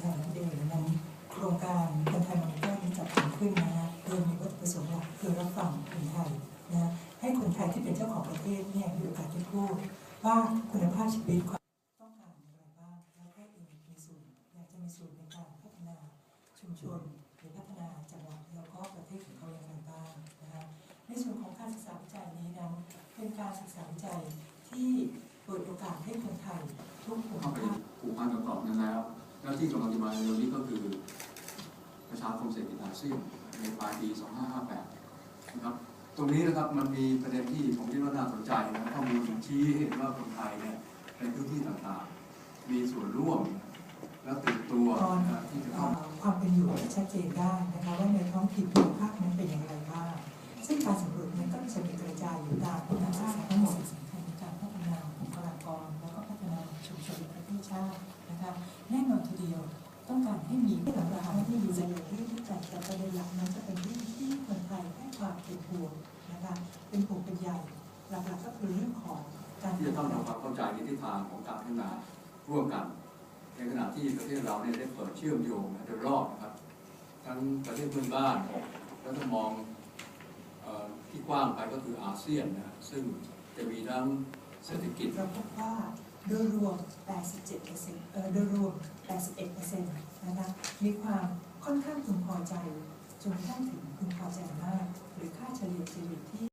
ไทยนั่นเองนั้นโครงการคนไทยมองก้านี้จัดทำขึ้นนะฮะโดยมีวัตถุประสงค์หลักคือรับฟังคนไทยนะให้คนไทยที่เป็นเจ้าของประเทศเนี่ยมีโอกาสได้พูดว่าคุณภาพชีวิตความต้องการอย่างไรบ้างแล้วก็เองมีส่วนอยากจะมีส่วนในการพัฒนาชุมชนหรือพัฒนาจังหวัดแล้วก็ประเทศของเขาอย่างไรบ้างนะฮะในส่วนของการศึกษาวิจัยนี้นั้นเป็นการศึกษาวิจัยที่เปิดโอกาสให้คนไทย นั้นแล้วแล้วที่กำลังจะมาเร็วนี้ก็คือประชาคมเศรษฐกิจอาเซียนในปลายปี 2558 นะครับ ตรงนี้นะครับมันมีประเด็นที่ผมคิดว่าน่าสนใจนะข้อมูลชี้เห็นว่าคนไทยเนี่ยในพื้นที่ต่างๆ มีส่วนร่วมและตื่นตัวนะครับที่จะเข้าความเป็นอยู่ที่ชัดเจนได้นะคะว่าในท้องถิ่นภูมิภาคนั้นเป็นอย่างไรบ้างซึ่งการสำรวจนี้ก็จะมีกระจายอยู่ตามคุณภาพทั้งหมด เทศชาตินะคะแน่นอนทีเดียวต้องการให้มีที่หลักๆที่อยู่ในที่ที่จัดแต่ประเด็นหลักนั้นจะเป็นเรื่องที่คนไทยให้ความเป็นห่วงนะคะเป็นห่วงเป็นใยหลักๆก็คือเรื่องของการที่จะต้องทำความเข้าใจในทิศทางของการพัฒนาร่วมกัน ในขณะที่ประเทศเราเนี่ยได้เปิดเชื่อมโยงนะโดยรอบนะครับ ทั้งประเทศเพื่อนบ้านแล้วก็มองเอ่อที่กว้างไปก็คืออาเซียนนะซึ่งจะมีทั้งเศรษฐกิจเราพบว่า โดยรวม 87%เอ่อโดยรวม 81%นะคะ มีความค่อนข้างพึงพอใจ จนกระทั่งถึงพึงพอใจมาก หรือค่าเฉลี่ยเฉลี่ยที่